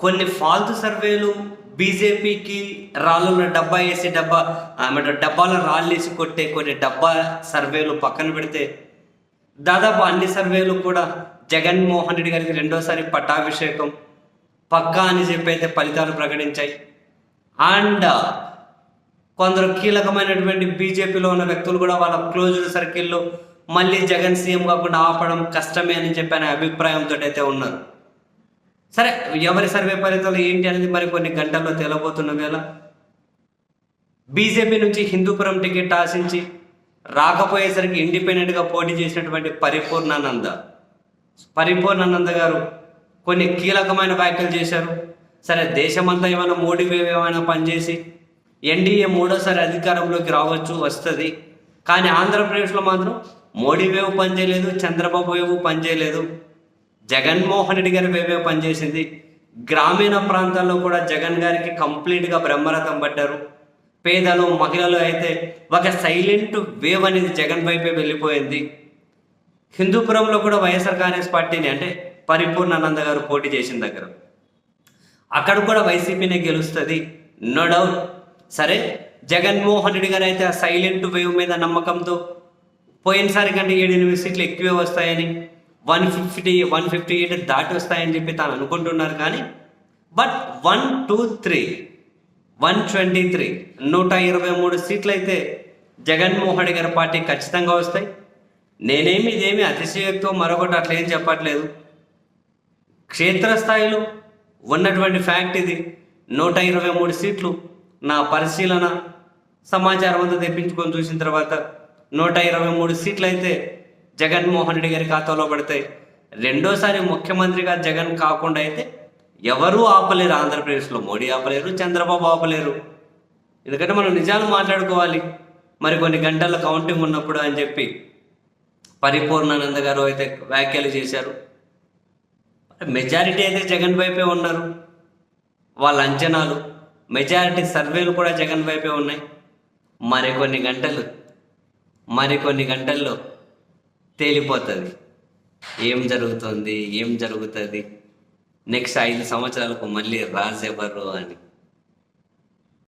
కొన్ని ఫాల్తు సర్వేలు బీజేపీకి రాళ్ళున్న డబ్బా వేసి డబ్బా ఆమె డబ్బాలో రాళ్ళు వేసి కొట్టే కొన్ని డబ్బా సర్వేలు పక్కన పెడితే దాదాపు అన్ని సర్వేలు కూడా జగన్మోహన్ రెడ్డి గారికి రెండోసారి పట్టాభిషేకం పక్కా అని చెప్పి అయితే ఫలితాలు ప్రకటించాయి. అండ్ కొందరు కీలకమైనటువంటి బీజేపీలో ఉన్న వ్యక్తులు కూడా వాళ్ళ క్లోజ్డ్ సర్కిల్లో మళ్ళీ జగన్ సీఎం కాకుండా ఆపడం కష్టమే అని చెప్పి అనే అభిప్రాయంతో అయితే ఉన్నారు. సరే ఎవరి సర్వే ఫలితాలు ఏంటి అనేది మరి కొన్ని గంటల్లో తేలబోతున్న వేళ. బీజేపీ నుంచి హిందూపురం టికెట్ ఆశించి రాకపోయేసరికి ఇండిపెండెంట్గా పోటీ చేసినటువంటి పరిపూర్ణానంద. పరిపూర్ణానంద గారు కొన్ని కీలకమైన వ్యాఖ్యలు చేశారు. సరే దేశమంతా ఏమైనా మోడీ వేవ్ ఏమైనా పనిచేసి ఎన్డీఏ మూడోసారి అధికారంలోకి రావచ్చు వస్తుంది. కానీ ఆంధ్రప్రదేశ్లో మాత్రం మోడీ వేవ్ పనిచేయలేదు చంద్రబాబు వేవ్ పనిచేయలేదు. జగన్మోహన్ రెడ్డి గారి వేవే పనిచేసింది. గ్రామీణ ప్రాంతాల్లో కూడా జగన్ గారికి కంప్లీట్గా బ్రహ్మరథం పడ్డారు. పేదలు మహిళలు అయితే ఒక సైలెంట్ వేవ్ అనేది జగన్ వైపే వెళ్ళిపోయింది. హిందూపురంలో కూడా వైఎస్ఆర్ కాంగ్రెస్ పార్టీని అంటే పరిపూర్ణానంద గారు పోటీ చేసిన దగ్గర. అక్కడ కూడా వైసీపీనే గెలుస్తుంది. నో డౌట్ సరే జగన్మోహన్ రెడ్డి గారు అయితే ఆ సైలెంట్ వేవ్ మీద నమ్మకంతో పోయినసారి కంటే ఏడు ఎనిమిది సీట్లు ఎక్కువే వస్తాయని one fifty one fifty eight దాటి వస్తాయని చెప్పి తాను అనుకుంటున్నారు కానీ but one two three one twenty three నూట ఇరవై మూడు సీట్లు అయితే జగన్మోహన్ గారి పార్టీ ఖచ్చితంగా వస్తాయి. నేనేమి ఇదేమి అతిశయోక్తో మరొకటి అట్లా ఏం చెప్పట్లేదు. క్షేత్రస్థాయిలో ఉన్నటువంటి ఫ్యాక్ట్ ఇది. నూట ఇరవై మూడు సీట్లు నా పరిశీలన సమాచారం అంతా తెప్పించుకొని చూసిన తర్వాత నూట ఇరవై మూడు సీట్లు అయితే జగన్మోహన్ రెడ్డి గారి ఖాతాలో పడతాయి. రెండోసారి ముఖ్యమంత్రిగా జగన్ కాకుండా అయితే ఎవరూ ఆపలేరు ఆంధ్రప్రదేశ్లో. మోడీ ఆపలేరు చంద్రబాబు ఆపలేరు. ఎందుకంటే మనం నిజాలు మాట్లాడుకోవాలి. మరి కొన్ని గంటల కౌంటింగ్ ఉన్నప్పుడు అని చెప్పి పరిపూర్ణానంద గారు అయితే వ్యాఖ్యలు చేశారు. మెజారిటీ అయితే జగన్ వైపే ఉన్నారు. వాళ్ళ అంచనాలు మెజారిటీ సర్వేలు కూడా జగన్ వైపే ఉన్నాయి. మరికొన్ని గంటలు మరికొన్ని గంటల్లో తేలిపోతుంది. ఏం జరుగుతుంది? ఏం జరుగుతుంది? నెక్స్ట్ ఐదు సంవత్సరాలకు మళ్ళీ రాజెవరు అని.